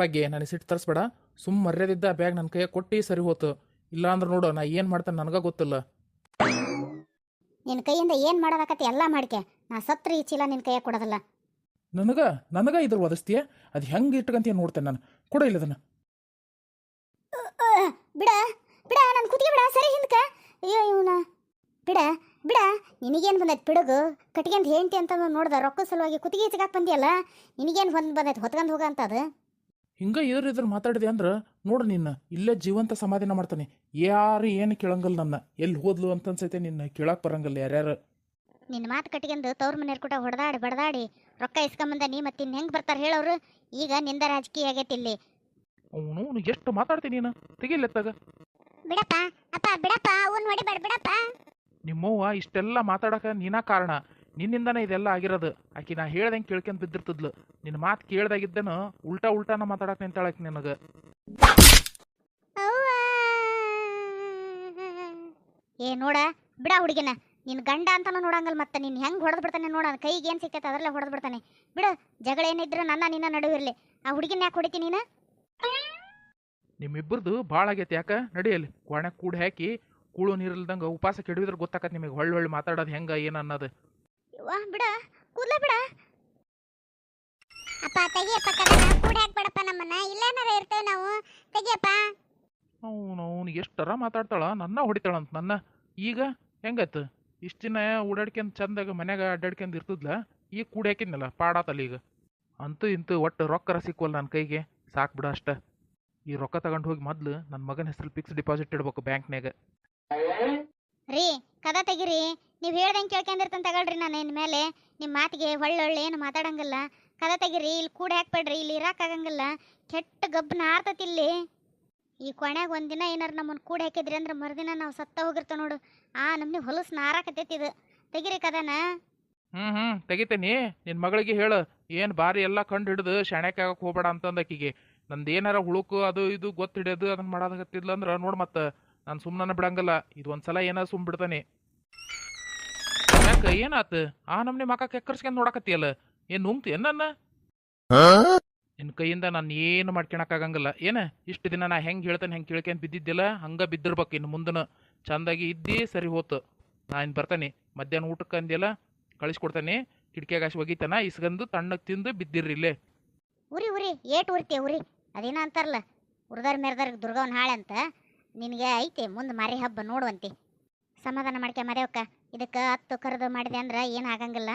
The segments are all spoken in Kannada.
ಭಾಗ್ಯ ನನಗೆ ಸಿಟ್ಟು ತರಿಸ್ಬೇಡ. ಸುಮ್ಮ ಮರ್ಯಾದಿದ್ದ ಬ್ಯಾಗ್ ನನ್ನ ಕೈಯಾಗ ಕೊಟ್ಟು ಸರಿ ಹೋತು. ಇಲ್ಲ ಅಂದ್ರೆ ನೋಡು ನಾ ಏನು ಮಾಡ್ತೇನೆ ನನಗ ಗೊತ್ತಿಲ್ಲ. ನಿನ್ನ ಕೈಯಿಂದ ಏನು ಮಾಡೋದಾಕತಿ ಎಲ್ಲ ಮಾಡ್ಕೆ. ನಾ ಸತ್ರಿ ಈ ಚೀಲ ನಿನ್ನ ಕೈಯಾಗ ಕೊಡೋದಿಲ್ಲ. ನನಗ? ನನಗ ಇದ್ರ ಒದಸ್ತೀಯ? ಅದು ಹೆಂಗೆ ಇಟ್ಕಂತೀಯ ನೋಡ್ತೇನೆ ನಾನು. ಕೊಡ ಇಲ್ಲ ಅದನ್ನು. ಬಿಡ ಬಿಡ ನಾನು ಕುತ್ತಿಗೆ ಬಿಡ ಸರಿ ಹಿಂದಕ್ಕೆ ಅಯ್ಯೋ ಇವನ. ಬಿಡ ಬಿಡ ನಿನಗೇನು ಬಂದೈತೆ ಪಿಡುಗು? ಕಟ್ಕೊಂಡು ಹೇಳ್ತಿ ಅಂತ ನೋಡ್ದೆ ರೊಕ್ಕ ಸಲುವಾಗಿ ಕುತ್ತಿಗೆ ಸಿಗಾಕ್ ಬಂದಿಯಲ್ಲ? ನಿನಗೇನು ಬಂದು ಬಂದೈತೆ ಹೊತ್ಕೊಂಡು ಹೋಗ ಅಂತದು ಹಿಂಗ ಇದ್ರ ಇದ್ರ ಮಾತಾಡಿದೆ ಅಂದ್ರೆ ನೋಡು ನಿನ್ನ ಇಲ್ಲೇ ಜೀವಂತ ಸಮಾಧಾನ ಮಾಡ್ತಾನೆ. ಯಾರು ಏನು ಕೇಳಂಗಿಲ್ಲ ನನ್ನ. ಎಲ್ಲಿ ಹೋದ್ಲು ಅಂತ ಅನ್ಸೈತೆ ನಿನ್ನ ಕೇಳಕ್ ಬರಂಗಿಲ್ಲ ಯಾರ್ಯಾರು. ನಿನ್ನ ಮಾತು ಕಟ್ಟಿಗೆಂದು ತವ್ರ ಮನೆಯವ್ರ ಕೂಡ ಹೊಡೆದಾಡಿ ಬಡದಾಡಿ. ರೊಕ್ಕ ಇಸ್ಕೊಂಬಂದ ನೀ ಮತ್ತೆ ಇನ್ನು ಹೆಂಗೆ ಬರ್ತಾರೆ ಹೇಳೋರು? ಈಗ ನಿಂದ ರಾಜಕೀಯ ಆಗೈತಿ ಇಲ್ಲಿ. ಅವನು ಎಷ್ಟು ಮಾತಾಡ್ತೀನಿ ನೀನು? ತೆಗಿಲೆತ್ತಾಗ ಬಿಡಪ್ಪ ಅಪ್ಪ ಬಿಡಪ್ಪ ಅವ್ನು ಹೊಡಿಬೇಡ ಬಿಡಪ್ಪ. ನಿಮ್ಮವ್ವ ಇಷ್ಟೆಲ್ಲ ಮಾತಾಡಕ ನೀನಾ ಕಾರಣ. ನಿನ್ನಿಂದನೇ ಇದೆಲ್ಲ ಆಗಿರೋದು. ಆಕಿ ನಾ ಹೇಳ್ದಂಗೆ ಕೇಳ್ಕೊಂಡ್ ಬಿದ್ದಿರ್ತದ್ಲು. ನಿನ್ನ ಮಾತು ಕೇಳ್ದಾಗಿದ್ದೇನು ಉಲ್ಟಾ ಉಲ್ಟಾನ ಮಾತಾಡಕ್ ನಿಂತಾಳಕ್ ನಿನಗೆ. ಏ ನೋಡ ಬಿಡ ಹುಡುಗಿನ. ನಿನ್ ಗಂಡ ಅಂತಾನು ನೋಡಂಗಲ್ ಮತ್ತೆ ನೀನ್ ಹೆಂಗ್ ಹೊಡೆದ್ ಬಿಡ್ತಾನೆ ನೋಡ. ಕೈಗೆ ಏನ್ ಸಿಕ್ತೈತೆ ಅದ್ರಲ್ಲೇ ಹೊಡೆದ್ ಬಿಡ್ತಾನೆ. ಬಿಡು ಜಗಳ ಏನಿದ್ರು ನನ್ನ ನಿನ್ನ ನಡುವಿರ್ಲಿ ಆ ಹುಡುಗಿನ ಯಾಕೆ ಹೊಡಿತಿ ನೀನು? ನಿಮ್ಮಿಬ್ಬರದು ಭಾಳ ಆಗೈತೆ ಯಾಕ? ನಡಿಯಲ್ಲಿ ಕೋಣೆ ಕೂಡಿ ಹಾಕಿ ಕೂಳು ನೀರಿಲ್ದಂಗೆ ಉಪವಾಸ ಕೆಡವಿದ್ರೆ ಗೊತ್ತಾಕತ್ ನಿಮಗೆ. ಹೊಳ್ಳಿ ಹೊಳ್ಳಿ ಮಾತಾಡೋದು ಹೆಂಗೆ ಏನು ಅನ್ನೋದು. ವಾ ಬಿಡ. ಕೂದ್ಲ ಬಿಡ. ಅಪ್ಪ ತೆಗಿಯಪ್ಪ ಕದನ ಕೂಡಿ ಹಾಕ್ಬೇಡಪ್ಪ ನಮ್ಮನ್ನ. ಇಲ್ಲೇನಾರ ಇರ್ತೇವೆ ನಾವು. ತೆಗಿಯಪ್ಪ. ಅವನು ಅವ್ನು ಎಷ್ಟರ ಮಾತಾಡ್ತಾಳ. ನನ್ನ ಹೊಡಿತಾಳಂತ ನನ್ನ. ಈಗ ಹೆಂಗತ್ತು ಇಷ್ಟು ದಿನ ಓಡಾಡ್ಕೊಂಡ್ ಚಂದಾಗ ಮನ್ಯಾಗ ಅಡ್ಡಾಡ್ಕೊಂಡ್ ಇರ್ತದ್ಲ ಈಗ ಕೂಡಿ ಹಾಕಿದ್ನಲ್ಲ ಪಾಡಾತಲ್ಲ ಈಗ. ಅಂತೂ ಇಂತೂ ಒಟ್ಟು ರೊಕ್ಕರ ಸಿಕ್ವಲ್ಲ ನನ್ನ ಕೈಗೆ. ಸಾಕು ಬಿಡ ಅಷ್ಟ. ಈ ರೊಕ್ಕ ತಗೊಂಡು ಹೋಗಿ ಮೊದ್ಲು ನನ್ನ ಮಗನ ಹೆಸರು ಫಿಕ್ಸ್ ಡಿಪಾಸಿಟ್ ಇಡ್ಬೇಕು ಬ್ಯಾಂಕ್ನ್ಯಾಗ. ರೀ ಕದ ತೆಗಿರಿ. ನೀವು ಹೇಳ್ದಂಗೆ ಕೇಳ್ಕೊಂಡಿರ್ತಂತ ತಗೊಳ್ರಿ ನಾನು ಇನ್ಮೇಲೆ ನಿಮ್ಮ ಮಾತಿಗೆ ಹೊಳ್ಳೊಳ್ಳೆ ಏನು ಮಾತಾಡಂಗಿಲ್ಲ. ಕದ ತೆಗಿರಿ, ಇಲ್ಲಿ ಕೂಡ ಹಾಕ್ಬೇಡ್ರಿ, ಇಲ್ಲಿ ಇರೋಕ್ಕಾಗಂಗಿಲ್ಲ ಕೆಟ್ಟ ಗಬ್ಬನ ಆರ್ತತಿ ಇಲ್ಲಿ. ಈ ಕೊನೆಗೆ ಒಂದಿನ ಏನಾರು ನಮ್ಮನ್ನು ಕೂಡ ಹಾಕಿದ್ರಿ ಅಂದ್ರೆ ಮರುದಿನ ನಾವು ಸತ್ತ ಹೋಗಿರ್ತೇವೆ ನೋಡು. ಆ ನಮ್ನಿ ಹೊಲಸು ನಾರಾಕತೈತಿ ಇದು. ತೆಗಿರಿ ಕದನ. ಹ್ಞೂ ಹ್ಞೂ ತೆಗಿತೇನಿ. ನಿನ್ನ ಮಗಳಿಗೆ ಹೇಳು. ಏನು ಬಾರಿ ಎಲ್ಲ ಕಂಡು ಹಿಡಿದು ಶಾಣ್ಯಾಕೆ ಆಗಕ್ಕೆ ಹೋಗ್ಬೇಡ ಅಂತಂದು ಆಕಿಗೆ. ನಂದು ಏನಾರ ಹುಳುಕು ಅದು ಇದು ಗೊತ್ತು ಹಿಡಿಯೋದು ಅದನ್ನ ಮಾಡೋದಾಗತ್ತಿಲ್ಲ ಅಂದ್ರೆ ನೋಡಿ ಮತ್ತೆ. ನಾನು ಸುಮ್ಮನೆ ಬಿಡಂಗಲ್ಲ. ಇದು ಒಂದ್ಸಲ ಏನಾರ ಸುಮ್ ಬಿಡ್ತಾನೆ ಯಾಕೆ ಏನಾತು? ಆ ನಮ್ನಿ ಮಕ ಕೆಕ್ಕರ್ಸ್ಕೊಂಡ್ ನೋಡಕತ್ತಿಯಲ್ಲ? ಏನ್ ನುಂಗ್ತಿ? ಏನನ್ನ ನಿನ್ ಕೈಯಿಂದ ನಾನ್ ಏನು ಮಾಡ್ಕೊಳಕ್ಕಾಗಂಗಿಲ್ಲ ಏನ? ಇಷ್ಟು ದಿನ ನಾ ಹೆಂಗ್ ಹೇಳ್ತೇನೆ ಹೆಂಗ್ ಕೇಳ್ಕೊಂಡ್ ಬಿದ್ದಿದ್ದಿಲ್ಲ? ಹಂಗ ಬಿದ್ದಿರ್ಬೇಕು ಇನ್ನು ಮುಂದನ. ಚಂದಾಗಿ ಇದ್ದಿ ಸರಿ ಹೋತು. ನಾ ಇನ್ ಬರ್ತಾನೆ. ಮಧ್ಯಾಹ್ನ ಊಟಕ್ಕೆ ಅಂದಿಲ್ಲ ಕಳಿಸ್ಕೊಡ್ತಾನೆ. ಕಿಟಕಿಯಾಗ ಅಷ್ಟು ಒಗಿತಾನ ಇಸ್ಗಂದು ತಣ್ಣಗ್ ತಿಂದು ಬಿದ್ದಿರ್ರಿ ಇಲ್ಲೇ. ಉರಿ ಉರಿ ಏಟ್ ಉರಿತೆ ಉರಿ. ಅದೇನ ಅಂತಾರಲ್ಲ ಉರ್ದಾರ್ ಮೆರ್ದಾರ್ ದುರ್ಗವನ್ ಹಾಳೆ ಅಂತ. ನಿನಗೆ ಐತೆ ಮುಂದೆ ಮರಿ ಹಬ್ಬ ನೋಡುವಂತೆ. ಸಮಾಧಾನ ಮಾಡ್ಕೆ ಮರೆಯವಕ್ಕ ಇದಕ್ಕೆ ಹತ್ತು ಕರೆದು ಮಾಡಿದೆ ಅಂದ್ರೆ ಏನು ಆಗಂಗಿಲ್ಲ.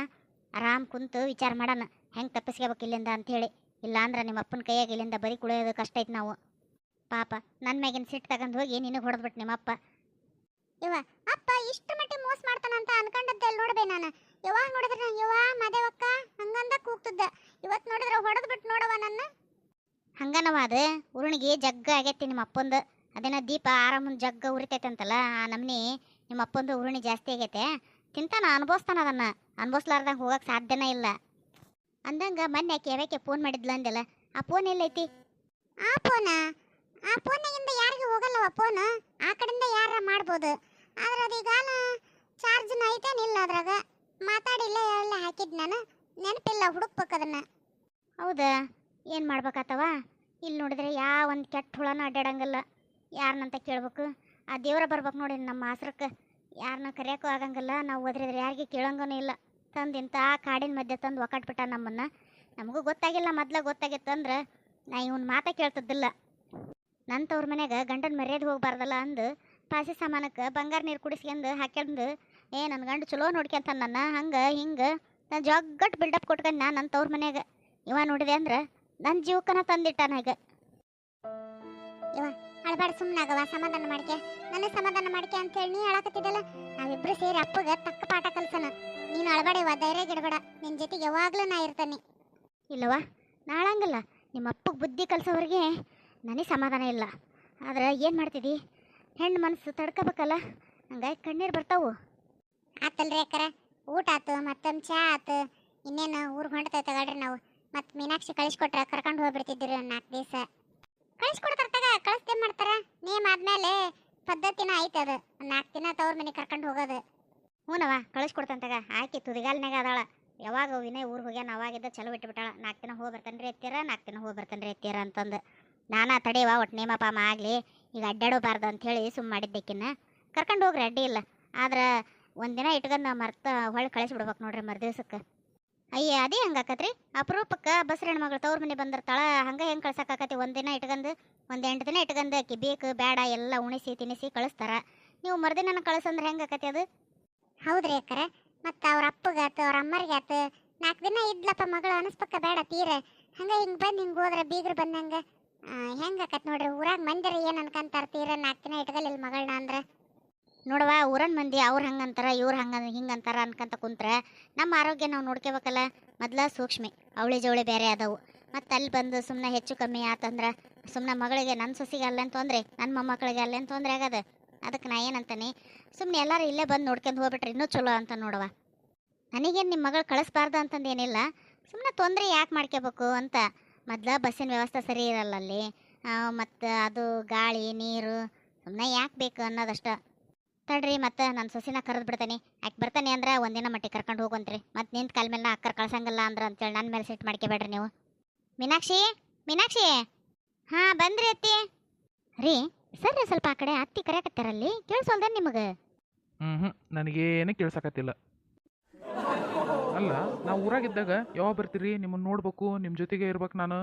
ಆರಾಮ್ ಕುಂತು ವಿಚಾರ ಮಾಡೋಣ. ಹೆಂಗೆ ತಪ್ಪಿಸ್ಕೋಬೇಕು ಇಲ್ಲಿಂದ ಅಂಥೇಳಿ ಇಲ್ಲ ಅಂದ್ರೆ ನಿಮ್ಮ ಅಪ್ಪನ ಕೈಯಾಗ ಇಲ್ಲಿಂದ ಬರಿ ಕುಳಿಯೋದು ಕಷ್ಟ ಐತೆ ನಾವು. ಪಾಪ ನನ್ನ ಮ್ಯಾಗಿನ ಸಿಟ್ಟು ತಗೊಂಡು ಹೋಗಿ ನಿನಗೆ ಹೊಡೆದ್ಬಿಟ್ಟು ನಿಮ್ಮಪ್ಪ. ಇವ ಅಪ್ಪ ಇಷ್ಟು ಮಟ್ಟಿಗೆ ಮೋಸ ಮಾಡ್ತಾನಂತ ಅನ್ಕೊಂಡದ್ದೆ ನೋಡ್ಬೇ ನಾನು. ಯಾವಾಗ ನೋಡಿದ್ರೆ, ಯವ್ವ ಮದೇವಕ್ಕ ಹಂಗಂದ ಕೂಗ್ತಿದ್ದ. ಇವತ್ತು ನೋಡಿದ್ರೆ ಹೊಡೆದ್ಬಿಟ್ಟು ನೋಡವ ನನ್ನ. ಹಂಗನವ ಅದು. ಉರುಣಿಗೆ ಜಗ್ಗ ಆಗೈತಿ ನಿಮ್ಮ ಅಪ್ಪಂದು ಅದೇನ ದೀಪ ಆರಾಮನ್ ಜಗ್ಗ ಉರಿತೈತಂತಲ್ಲ ಆ ನಮ್ನಿ. ನಿಮ್ಮ ಅಪ್ಪಂದು ಉರುಣಿ ಜಾಸ್ತಿ ಆಗೈತೆ. ತಿಂತಾನ, ಅನ್ಭವಿಸ್ತಾನ ಅದನ್ನು. ಅನ್ಭವಿಸ್ಲಾರ್ದಂಗೆ ಹೋಗಕ್ಕೆ ಸಾಧ್ಯನೇ ಇಲ್ಲ. ಅಂದಂಗೆ ಮೊನ್ನೆ ಆಕೆ ಫೋನ್ ಮಾಡಿದ್ಲ ಅಂದೆಲ್ಲ ಆ ಫೋನ್ ಎಲ್ಲೈತಿ? ಆ ಫೋನ ಆ? ಫೋನಾಗಿಂದ ಯಾರಿಗೂ ಹೋಗಲ್ಲವ ಫೋನ್ ಆ ಕಡೆಯಿಂದ ಯಾರ ಮಾಡ್ಬೋದು? ಆದ್ರೆ ಅದೀಗ ಚಾರ್ಜ್ನ ಐತೇನಿಲ್ಲ ಅದ್ರಾಗ. ಮಾತಾಡಿಲ್ಲ ಎಲ್ಲ ಹಾಕಿದ್ ನಾನು. ನೆನಪಿಲ್ಲ ಹುಡುಕ್ಬೇಕು ಅದನ್ನ. ಹೌದಾ? ಏನು ಮಾಡ್ಬೇಕಾತವ? ಇಲ್ಲಿ ನೋಡಿದ್ರೆ ಯಾವ ಒಂದು ಕೆಟ್ಟ ಹುಳನೂ ಅಡ್ಡಾಡಂಗಿಲ್ಲ ಯಾರನ್ನಂತ ಕೇಳ್ಬೇಕು? ಆ ದೇವ್ರ ಬರ್ಬೇಕು ನೋಡಿ, ನಮ್ಮ ಆಸ್ರಕ್ಕೆ ಯಾರನ್ನ ಕರೆಯೋಕ್ಕೂ ಆಗಂಗಿಲ್ಲ. ನಾವು ಓದ್ರಿದ್ರೆ ಯಾರಿಗೆ ಕೇಳೋಂಗೂ ಇಲ್ಲ. ತಂದು ಇಂಥ ಕಾಡಿನ ಮಧ್ಯೆ ತಂದು ಒಕ್ಕಟ್ಬಿಟ್ಟ ನಮ್ಮನ್ನು. ನಮಗೂ ಗೊತ್ತಾಗಿಲ್ಲ ಮೊದ್ಲು ಗೊತ್ತಾಗಿತ್ತಂದ್ರೆ ನಾ ಇವನ್ ಮಾತ ಕೇಳ್ತಿದ್ದಿಲ್ಲ. ನನ್ನ ತವ್ರ ಮನೆಗೆ ಗಂಡನ ಮರ್ಯಾದೆ ಹೋಗ್ಬಾರ್ದಲ್ಲ ಅಂದು ಪಾಸಿ ಸಾಮಾನಕ್ಕೆ ಬಂಗಾರ ನೀರು ಕುಡಿಸ್ಕೊಂಡು ಹಾಕ್ಯಂದು, ಏ ನನ್ನ ಗಂಡ ಚಲೋ ನೋಡ್ಕೊಂತ ನನ್ನ ಹಂಗೆ ಹಿಂಗೆ ನಾನು ಜಗ್ಗಟ್ ಬಿಲ್ಡಪ್ ಕೊಟ್ಕೊಂಡು ನಾ ನನ್ನ ತವ್ರ ಮನ್ಯಾಗ. ಇವ ನೋಡಿದೆ ಅಂದ್ರೆ ನನ್ನ ಜೀವಕ್ಕನ ತಂದಿಟ್ಟ ನಾಗ ಇವ ಅಳಬಾಡ ಸುಮ್ಮನಾಗವ ಸಮಾಧಾನ ಮಾಡ್ಕೆ. ನನ್ನ ಸಮಾಧಾನ ಮಾಡ್ಕೆ ಅಂತ ಹೇಳಿ ನೀ ಹೇಳಕತ್ತಿದ್ದಲ್ಲ, ನಾವಿಬ್ರು ಸೇರಿ ಅಪ್ಪಗ ತಕ್ಕ ಪಾಠ ಕಲ್ಸನ. ನೀನು ಅಳಬಾಡೆವ ಧೈರ್ಯ ಗಿಡಬೇಡ ನಿನ್ನ ಜೊತೆಗೆ ಯಾವಾಗಲೂ ನಾ ಇರ್ತೇನೆ. ಇಲ್ಲವ ನಾಳಂಗಿಲ್ಲ. ನಿಮ್ಮ ಅಪ್ಪಗೆ ಬುದ್ಧಿ ಕಲ್ಸೋವ್ರಿಗೆ ನನಗೆ ಸಮಾಧಾನ ಇಲ್ಲ. ಆದ್ರೆ ಏನು ಮಾಡ್ತಿದ್ದಿ ಹೆಣ್ಣು ಮನಸ್ಸು ತಡ್ಕೋಬೇಕಲ್ಲ, ಹಂಗಾಗಿ ಕಣ್ಣೀರು ಬರ್ತಾವು. ಆತಲ್ರಿ ಅಕ್ಕರ, ಊಟ ಆತು ಮತ್ತೊಂದು ಚಾ ಆತು. ಇನ್ನೇನು ಊರು ಹೊಂಟ ತಗೊಳ್ರಿ ನಾವು. ಮತ್ತೆ ಮೀನಾಕ್ಷಿ ಕಳಿಸ್ಕೊಟ್ರ ಕರ್ಕೊಂಡು ಹೋಗ್ಬಿಡ್ತಿದ್ದೀರಿ ನಾಲ್ಕು ದಿವಸ. ಕಳಿಸ್ಕೊಡ್ತಾರ ತಗ. ಕಳಿಸ್ತೇ ಮಾಡ್ತಾರ? ನೇಮ್ ಆದ್ಮೇಲೆ ಪದ್ಧತಿನ ಐತೆ ಅದು. ನಾಲ್ಕು ದಿನ ತವ್ರ ಮನೆ ಕರ್ಕೊಂಡು ಹೋಗೋದು. ಹ್ಞೂನವ ಕಳಿಸ್ಕೊಡ್ತಂತಾಗ ತಗ. ಆಕಿ ತುದಿಗಾಲ್ನಾಗ ಅದಾಳ. ಯಾವಾಗ ವಿನಯ್ ಊರಿಗೆ ಹೋಗ್ಯಾನ ಅವಾಗಿದ್ದ ಚಲೋ ಬಿಟ್ಬಿಟ್ಟಾಳ ನಾಲ್ಕು ದಿನ ಹೋಗಿ ಬರ್ತಾನೆ ರೀ ಎತ್ತೀರ ನಾಲ್ಕು ದಿನ ಹೋಗಿ ಬರ್ತಾನೆ ರೀ ಎತ್ತೀರ ಅಂತಂದು. ನಾನಾ ತಡೆಯವ ಒಟ್ಟು ನೇಮಪ್ಪ ಅಮ್ಮ ಆಗಲಿ, ಈಗ ಅಡ್ಡಾಡೋಬಾರ್ದು ಅಂಥೇಳಿ ಸುಮ್ಮ ಮಾಡಿದ್ದಕ್ಕಿನ್ನ ಕರ್ಕೊಂಡು ಹೋಗ್ರಿ ಅಡ್ಡಿ ಇಲ್ಲ. ಆದ್ರೆ ಒಂದಿನ ಇಟ್ಕೊಂಡು ಮರ್ತ ಹೊಳ್ಳಿ ಕಳಿಸ್ಬಿಡ್ಬೇಕು ನೋಡ್ರಿ ಮರು ದಿವ್ಸಕ್ಕೆ ಅಯ್ಯ, ಅದೇ ಹಂಗೆ ಆಕತ್ರಿ ಅಪರೂಪಕ್ಕೆ ಬಸ್ರಣ್ಣ ಹೆಣ್ಮಗಳು ತವ್ರ ಮನೆ ಬಂದಿರ್ತಾಳ, ಹಂಗೆ ಹೆಂಗೆ ಕಳ್ಸಕ್ಕಾಕತಿ ಒಂದಿನ ಇಟ್ಕೊಂಡು ಒಂದು ಎಂಟು ದಿನ ಇಟ್ಕೊಂಡು ಆಕಿ ಬೇಕು ಬೇಡ ಎಲ್ಲ ಉಣಿಸಿ, ತಿನಿಸಿ ಕಳಿಸ್ತಾರ. ನೀವು ಮರುದಿನ ಕಳಿಸಂದ್ರೆ ಹೆಂಗೆ ಆಕತಿ ಅದು? ಹೌದ್ರಿ ಅಕ್ಕರ. ಮತ್ತು ಅವ್ರ ಅಪ್ಪಗಾತು, ಅವ್ರ ಅಮ್ಮರಿಗಾತು ನಾಲ್ಕು ದಿನ ಇದ್ಲಪ್ಪ ಮಗಳು ಅನಿಸ್ಬೇಕ ಬೇಡ ತೀರ. ಹಂಗೆ ಹಿಂಗೆ ಬಂದು ಹಿಂಗೆ ಹೋದ್ರೆ ಬೀಗ್ರು ಬಂದಂಗೆ ಹೆಂಗೆ ಆಕತ್ ನೋಡ್ರಿ? ಊರಾಗ ಮಂದಿರ ಏನು ಅನ್ಕಂತಾರ ತೀರ? ನಾಲ್ಕು ದಿನ ಇಟ್ಕಲಿಲ್ಲ ಮಗಳನ್ನ ಅಂದ್ರೆ. ನೋಡವ್ವ, ಊರನ್ ಮಂದಿ ಅವ್ರು ಹಂಗಂತಾರ, ಇವ್ರು ಹಂಗ, ಹಿಂಗಂತಾರ ಅನ್ಕಂತ ಕುಂತ್ರ ನಮ್ಮ ಆರೋಗ್ಯ ನಾವು ನೋಡ್ಕೋಬೇಕಲ್ಲ? ಮೊದ್ಲ ಸೂಕ್ಷ್ಮೆ. ಅವಳಿ ಜವಳಿ ಬೇರೆ ಅದಾವು ಮತ್ತು ಅಲ್ಲಿ ಬಂದು ಸುಮ್ಮನೆ ಹೆಚ್ಚು ಕಮ್ಮಿ ಆತಂದ್ರೆ ಸುಮ್ಮನೆ ಮಗಳಿಗೆ ನನ್ನ ಸೊಸಿಗೆ ಅಲ್ಲೇನು ತೊಂದರೆ ನನ್ನ ಮೊಮ್ಮಕ್ಕಳಿಗೆ ಅಲ್ಲೇನು ತೊಂದರೆ ಆಗದ? ಅದಕ್ಕೆ ನಾ ಏನಂತಾನೆ ಸುಮ್ಮನೆ ಎಲ್ಲರೂ ಇಲ್ಲೇ ಬಂದು ನೋಡ್ಕೊಂಡು ಹೋಗ್ಬಿಟ್ರೆ ಇನ್ನೂ ಚಲೋ ಅಂತ ನೋಡವ ನನಗೇನು ನಿಮ್ಮ ಮಗಳು ಕಳಿಸ್ಬಾರ್ದು ಅಂತಂದು ಏನಿಲ್ಲ ಸುಮ್ಮನೆ ತೊಂದರೆ ಯಾಕೆ ಮಾಡ್ಕೋಬೇಕು ಅಂತ. ಮೊದ್ಲ ಬಸ್ಸಿನ ವ್ಯವಸ್ಥೆ ಸರಿ ಇರಲ್ಲ ಅಲ್ಲಿ ಮತ್ತು ಅದು ಗಾಳಿ, ನೀರು ಸುಮ್ಮನೆ ಯಾಕೆ ಬೇಕು ಅನ್ನೋದಷ್ಟ. ತಡ್ರಿ ಮತ್ತೆ ನನ್ನ ಸೊಸಿನ ಕರೆದು ಬಿಡ್ತೇನೆ. ಯಾಕೆ ಬರ್ತಾನೆ ಅಂದ್ರೆ ಒಂದಿನ ಮಟ್ಟಿಗೆ ಕರ್ಕೊಂಡು ಹೋಗಂತ್ರಿ ಮತ್ತೆ ನಿಂತ ಕಾಲ ಮೇಲೆ ಅಕ್ಕರ್ ಕಳ್ಸಂಗಿಲ್ಲ ಅಂದ್ರೆ ಅಂತೇಳಿ ನನ್ನ ಮೇಲೆ ಸೆಟ್ ಮಾಡ್ಕೋಬೇಡ್ರಿ ನೀವು. ಮೀನಾಕ್ಷಿ ಮೀನಾಕ್ಷಿ! ಹಾಂ, ಬಂದ್ರಿ ಅತ್ತಿ. ರೀ ಸರ್ ಸ್ವಲ್ಪ ಆ ಕಡೆ ಅತ್ತಿ ಕರೆಯಕತ್ತಾರಲ್ಲಿ. ಕೇಳಿಸೋಲ್ದ ನಿಮಗೆ. ಹ್ಞೂ ಹ್ಞೂ ನನಗೇನು ಕೇಳ್ಸಕತ್ತಿಲ್ಲ. ಅಲ್ಲ, ನಾವು ಊರಾಗಿದ್ದಾಗ ಯಾವಾಗ ಬರ್ತೀರಿ? ನಿಮ್ಮನ್ನು ನೋಡ್ಬೇಕು ನಿಮ್ಮ ಜೊತೆಗೆ ಇರ್ಬೇಕು ನಾನು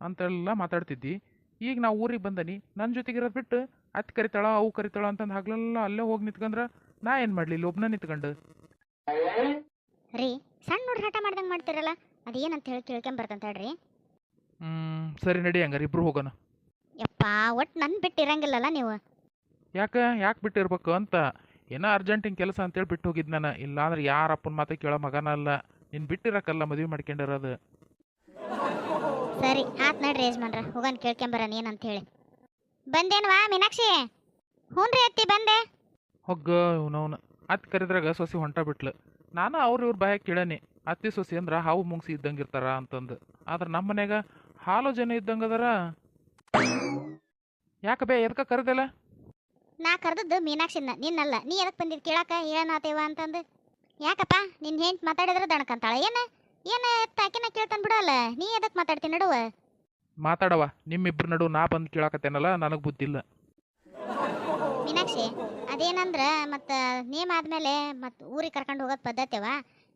ಅಂತೆಲ್ಲ ಮಾತಾಡ್ತಿದ್ದಿ. ಈಗ ನಾವು ಊರಿಗೆ ಬಂದನಿ ನನ್ನ ಜೊತೆಗೆ ಇರೋದು ಬಿಟ್ಟು ಅತ್ ಕರಿತಾಳ ಅವು ಕರಿತಾಳ ಅಂತಂದು ಹಗ್ಲೆಲ್ಲ ಅಲ್ಲೇ ಹೋಗಿ ನಿಂತ್ಕಂದ್ರ ನಾ ಏನು ಮಾಡ್ಲಿ ಒಬ್ಬನ ನಿಂತ್ಕೊಂಡು? ರೀ ಸಣ್ಣ ನೋಡಿ ಹಠ ಮಾಡ್ದಂಗೆ ಮಾಡ್ತಿರಲ್ಲ ಅದೇನಂತ ಹೇಳಿ ಕೇಳ್ಕೊಂಬರ್ತಂತ ಹೇಳ್ರಿ. ಹ್ಮ್ ಸರಿ ನಡಿ ಹಂಗಾರೆ ಇಬ್ರು ಹೋಗೋಣ. ಯಪ್ಪ ಒಟ್ಟು ನನ್ನ ಬಿಟ್ಟು ಇರಂಗಿಲ್ಲಲ್ಲ ನೀವು? ಯಾಕೆ ಯಾಕೆ ಬಿಟ್ಟಿರ್ಬೇಕು ಅಂತ? ಏನೋ ಅರ್ಜೆಂಟಿನ ಕೆಲಸ ಅಂತೇಳಿ ಬಿಟ್ಟು ಹೋಗಿದ್ದು ನಾನು ಇಲ್ಲಾಂದ್ರೆ ಯಾರ ಅಪ್ಪನ ಮಾತೆ ಕೇಳೋ ಮಗನಲ್ಲ ನೀನು ಬಿಟ್ಟಿರಕ್ಕಲ್ಲ ಮದುವೆ ಮಾಡ್ಕೊಂಡಿರೋದು. ಸರಿ ಆತ್ ನಡ್ರಿ ಯಜಮಾನ್ರ ಹೋಗನ್ ಕೇಳ್ಕೊಂಬರನ್ ಏನಂತ ಹೇಳಿ ಬಂದೇನ್ವಾ ಮೀನಾಕ್ಷಿ? ಹ್ಞೂ ರೀ ಅತ್ತಿ ಬಂದೆ. ಹೊಗ್ಗ ಇವನವನ. ಅತ್ ಕರೆದ್ರಾಗ ಸೊಸಿ ಹೊಂಟ ಬಿಟ್ಲು. ನಾನು ಅವ್ರ ಇವ್ರ ಬಾಯ ಕೇಳನಿ. ಅತ್ತಿ ಸೊಸಿ ಅಂದ್ರೆ ಹಾವು ಮುಂಗ್ಸಿ ಇದ್ದಂಗೆ ಇರ್ತಾರ ಅಂತಂದು. ಆದ್ರೆ ನಮ್ಮ ಮನ್ಯಾಗ ಹಾಲು ಜನ ಇದ್ದಂಗೆ ಅದರ. ಯಾಕೆ ಬೇ ಎದಕ್ಕೆ ಕರೆದಿಲ್ಲ? ನಾ ಕರೆದದ್ದು ಮೀನಾಕ್ಷಿನ ನಿನ್ನಲ್ಲ. ನೀ ಎದಕ್ಕೆ ಬಂದಿದ್ದು ಕೇಳಾಕ ಏನಾತೇವ ಅಂತಂದು. ಯಾಕಪ್ಪ ನಿನ್ನ ಹೆಂಟ್ ಮಾತಾಡಿದ್ರೆ ದಣಕಂತಾಳ ಏನ? ಏನ ತಾಕಿನ ಕೇಳ್ತಾನೆ ಬಿಡಲ್ಲ ನೀ ಎದಕ್ಕೆ ಮಾತಾಡ್ತೀನಿ ನಡುವ? ಮಾತಾಡವ ನಿಮ್ಮಿಬ್ರ ನಡು ನಾ ಬಂದು ಕೇಳಾಕತ್ತೇನಲ್ಲ ನನಗೆ ಬುದ್ಧಿಲ್ಲ ಮೀನಾಕ್ಷಿ ಅದೇನಂದ್ರ ಮತ್ತು ನೇಮ್ ಆದ್ಮೇಲೆ ಮತ್ತೆ ಊರಿಗೆ ಕರ್ಕೊಂಡು ಹೋಗೋದು ಪದ್ಧತಿವ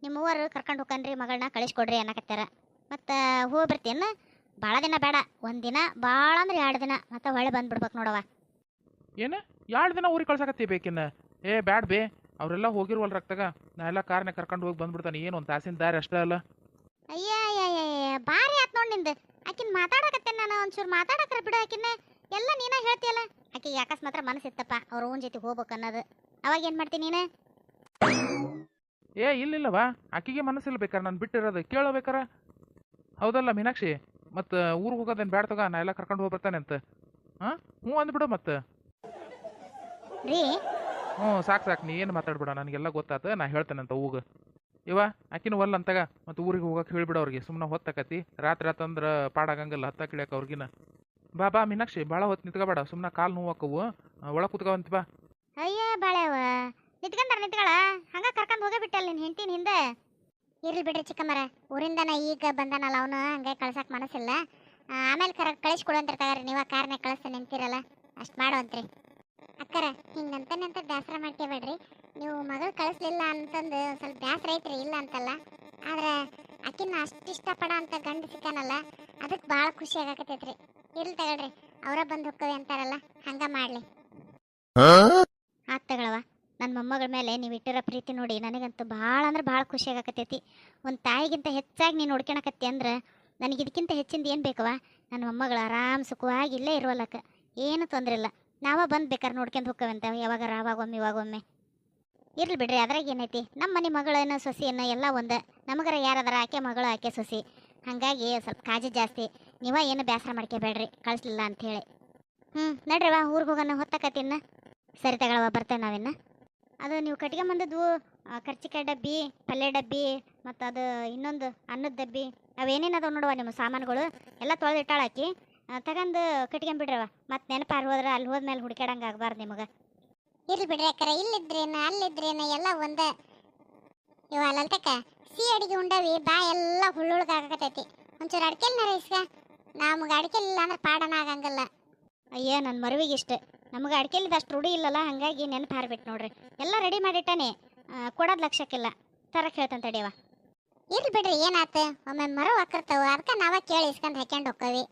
ನಿಮ್ಮ ಊರು ಕರ್ಕೊಂಡು ಹೋಗನ್ರಿ ಮಗಳನ್ನ ಕಳಿಸ್ಕೊಡ್ರಿ ಅನ್ನಕತ್ತಾರ ಮತ್ತು ಹೋಗಿ ಬರ್ತೀನ ಭಾಳ ದಿನ ಬೇಡ. ಒಂದಿನ ದಿನ ಭಾಳ ಅಂದ್ರೆ ಎರಡು ದಿನ. ಮತ್ತೆ ಹೊಳೆ ಬಂದ್ಬಿಡ್ಬೇಕು ನೋಡವ ಏನು? ಎರಡು ದಿನ ಊರಿಗೆ ಕಳ್ಸಕತ್ತಿ ಬೇಕಿನ್ನ? ಏ ಬ್ಯಾಡ್ ಬೇ ಅವರೆಲ್ಲ ಹೋಗಿರುವಲ್ ರಕ್ತಗ. ನಾ ಎಲ್ಲ ಕಾರ್ನ ಕರ್ಕೊಂಡು ಹೋಗಿ ಬಂದ್ಬಿಡ್ತಾನೆ. ಏನು ಒಂದು ತಾಸಿನ ದಾರಿ ಅಷ್ಟೇ ಅಲ್ಲ. ಅಯ್ಯ ಅಯ್ಯ ಭಾರಿ ಆತ್ ನೋಡಿ ನಿಂದು. ಆಕಿನ್ ಮಾತಾಡಕತ್ತೆ ನಾನು? ಒಂಚೂರು ಮಾತಾಡಕ್ರ ಬಿಡು ಆಕಿನ ಎಲ್ಲ ನೀನ ಆಕೆ ಯಾಕಸ್ ಮಾತಾ ಮನಸ್ಸಿತ್ತಪ್ಪ ಅವ್ರ ಓನ್ ಜೊತೆ ಹೋಗ್ಬೇಕು ಅನ್ನೋದು. ಅವಾಗ ಏನು ಮಾಡ್ತೀನಿ ನೀನು? ಏ ಇಲ್ಲಿಲ್ಲವಾ ಆಕಿಗೆ ಮನಸ್ಸಿಲ್ಲ ಬೇಕಾರೆ ನಾನು ಬಿಟ್ಟಿರೋದು. ಕೇಳಬೇಕಾರ ಹೌದಲ್ಲ ಮೀನಾಕ್ಷಿ? ಮತ್ತು ಊರಿಗೆ ಹೋಗೋದೇನು ಬೇಡ ತಗ ನಾ ಎಲ್ಲ ಕರ್ಕೊಂಡು ಹೋಗ್ಬರ್ತಾನೆ ಅಂತ. ಹಾಂ ಹ್ಞೂ ಅಂದ್ಬಿಡು ಮತ್ತೆ. ಹ್ಞೂ ಸಾಕು ಸಾಕು. ನೀ ಏನು ಮಾತಾಡ್ಬೇಡ ನನಗೆಲ್ಲ ಗೊತ್ತಾತ. ನಾ ಹೇಳ್ತೇನೆ ಅಂತ ಹೋಗ ಇವ ಆಕಿನ ಒಲ್ಲ ಅಂತಗ, ಮತ್ತು ಊರಿಗೆ ಹೋಗಕ್ಕೆ ಹೇಳ್ಬಿಡ ಅವ್ರಿಗೆ ಸುಮ್ಮನೆ ಹೊತ್ತಾಕತಿ. ರಾತ್ರಿ ಆತಂದ್ರೆ ಪಾಡಾಗಂಗಿಲ್ಲ ಹತ್ತ ಕಿಳಿಯಕ್ಕೆ ಅವ್ರಿಗಿನ. ಬಾ ಬಾ ಮೀನಾಕ್ಷಿ ಭಾಳ ಹೊತ್ತು ನಿಂತ್ಕೋಬೇಡ ಸುಮ್ಮನೆ ಕಾಲು ನೋವಾಕವು ಒಳ ಕುತ್ಕೊಂತ ಬಾ. ಅಯ್ಯ ಬಾಳೆವ ನಿತ್ಕೊಂಡಾರ ನಿತ್ಕೊಳ? ಹಂಗ ಕರ್ಕೊಂಡು ಹೋಗೇ ಬಿಟ್ಟಲ್ಲ ನಿನ್ ಹೆಂಡತಿನ ಹಿಂದೆ ಇರ್ಲಿ ಬಿಡ್ರಿ ಚಿಕ್ಕಮ್ಮರ, ಊರಿಂದನ ಈಗ ಬಂದಾನಲ್ಲ ಅವನು, ಹಂಗೆ ಕಳ್ಸಕ್ ಮನಸ್ಸಿಲ್ಲ. ಆಮೇಲೆ ಕರ ಕಳಿಸ್ಕೊಡಂತ ನೀವು ನೀವ ಕಾರ್ನ ಕಳಿಸ್ತೇನೆ ನಿಂತಿರಲ್ಲ, ಅಷ್ಟು ಮಾಡುವಂತ್ರಿ ಅಕ್ಕರ ಹಿಂಗಂತಾನೆ ಅಂತ ದಾಸರ ಮಾಡ್ಕೋಬೇಡ್ರಿ ನೀವು ಮಗಳು ಕಳಿಸ್ಲಿಲ್ಲ ಅಂತಂದು ಸ್ವಲ್ಪ ಬೇಸರ ಐತ್ರಿ ಇಲ್ಲ ಅಂತಲ್ಲ. ಆದ್ರೆ ಆಕಿನ ಅಷ್ಟು ಇಷ್ಟಪಡ ಅಂತ ಗಂಡ ಸಿಕ್ಕಾನಲ್ಲ ಅದಕ್ಕೆ ಭಾಳ ಖುಷಿ ಆಗಕತ್ತೈತ್ರಿ. ಇರ್ಲಿ ತಗೊಳ್ರಿ ಅವರ ಬಂದು ಹೋಕ್ಕವಿ ಅಂತಾರಲ್ಲ ಹಂಗ ಮಾಡ್ಲಿ. ಆಗ್ತಗಳವ ತಗೊಳವ ನನ್ನ ಮೊಮ್ಮಗಳ ಮೇಲೆ ನೀವು ಇಟ್ಟಿರೋ ಪ್ರೀತಿ ನೋಡಿ ನನಗಂತೂ ಭಾಳ ಅಂದ್ರೆ ಭಾಳ ಖುಷಿ ಆಗಕತ್ತೈತಿ. ಒಂದು ತಾಯಿಗಿಂತ ಹೆಚ್ಚಾಗಿ ನೀನು ನೋಡ್ಕೊಳಕತ್ತಿ ಅಂದ್ರೆ ನನಗೆ ಇದಕ್ಕಿಂತ ಹೆಚ್ಚಿಂದ ಏನು ಬೇಕವ ನನ್ನ ಮೊಮ್ಮಗಳು ಆರಾಮ್ ಸುಖವಾಗಿ ಇಲ್ಲೇ ಇರುವಲ್ಲಕ್ಕ ಏನು ತೊಂದರೆ ಇಲ್ಲ ನಾವ ಬಂದು ಬೇಕಾದ್ರೆ ನೋಡ್ಕೊಂಡು ಹೋಗ್ಕವಂತ ಯಾವಾಗ ಆವಾಗೊಮ್ಮೆ ಇವಾಗೊಮ್ಮೆ. ಇರ್ಲಿ ಬಿಡ್ರಿ, ಅದ್ರಾಗ ಏನೈತಿ? ನಮ್ಮ ಮನೆ ಮಗಳೇನು ಸೊಸಿಯನ್ನು ಎಲ್ಲ ಒಂದು. ನಮಗರ ಯಾರದಾರ ಆಕೆ ಮಗಳು, ಆಕೆ ಸೊಸಿ. ಹಾಗಾಗಿ ಸ್ವಲ್ಪ ಕಾಜಿ ಜಾಸ್ತಿ. ನೀವ ಏನು ಬೇಸರ ಮಾಡ್ಕೋಬೇಡ್ರಿ, ಕಳಿಸ್ಲಿಲ್ಲ ಅಂಥೇಳಿ ಹ್ಞೂ ವಾ ಊರಿಗೆ ಹೋಗೋಣ ಹೊತ್ತಕತ್ತಿನ್ನ ಸರಿ ತಗೊಳವ ಬರ್ತೇವೆ ನಾವಿನ್ನ. ಅದು ನೀವು ಕಟ್ಕೊಂಬಂದದ್ದು ಕರ್ಚಿಕಾಯಿ ಡಬ್ಬಿ, ಪಲ್ಯ ಡಬ್ಬಿ, ಮತ್ತು ಅದು ಇನ್ನೊಂದು ಅನ್ನದ ಡಬ್ಬಿ, ಅವೇನೇನು ಅದಾವೆ ನೋಡುವ ನಿಮ್ಮ ಸಾಮಾನುಗಳು? ಎಲ್ಲ ತೊಳೆದಿಟ್ಟಾಳಾಕಿ ತಗೊಂಡು ಕಟ್ಕೊಂಬಿಡ್ರವ ಮತ್ತು ನೆನಪಾರು ಹೋದ್ರೆ ಅಲ್ಲಿ ಹೋದ್ಮೇಲೆ ಹುಡ್ಕ್ಯಾಡಂಗೆ ಆಗಬಾರ್ದು ನಿಮಗೆ. ಇರ್ಲಿ ಬಿಡ್ರಿ ಅಕ್ಕರ ಇಲ್ಲಿದ್ರೇನ ಅಲ್ಲಿದ್ರೇನ ಎಲ್ಲ ಒಂದೇ. ಇವ ಅಲ್ಲಂತಕ್ಕ ಸಿ ಅಡಿಗೆ ಉಂಡವಿ ಬಾ ಎಲ್ಲ ಹುಳ್ಳುಳ್ಗಾಗತೈತಿ ಒಂಚೂರು ಅಡ್ಕೆಲ್ನಾರ ಇಸ್ಕ ನಮ್ಗೆ ಅಡ್ಕೆಲ್ ಇಲ್ಲ ಅಂದ್ರೆ ಪಾಡನ ಆಗಂಗಲ್ಲ. ಅಯ್ಯೋ ನನ್ನ ಮರುವಿಗೆ ಇಷ್ಟ. ನಮಗೆ ಅಡ್ಕೆಲಿದ ಅಷ್ಟು ರೂಢಿ ಇಲ್ಲಲ್ಲ ಹಂಗಾಗಿ ನೆನಪು ಹಾರ್ಬಿಟ್ಟು ನೋಡ್ರಿ. ಎಲ್ಲ ರೆಡಿ ಮಾಡಿಟ್ಟಾನೆ. ಕೊಡೋದು ಲಕ್ಷಕ್ಕಿಲ್ಲ. ತರಕ್ ಹೇಳ್ತಾನೆ ತಡಿಯವ ಇರ್ಲಿ ಬಿಡ್ರಿ ಏನಾತ? ಒಮ್ಮೆ ಮರ ಹಾಕಿರ್ತಾವ ಅದಕ್ಕೆ ನಾವ ಕೇಳಿ ಇಸ್ಕೊಂಡು ಹಾಕ್ಯಂಡು ಹೋಕ್ಕವಿ.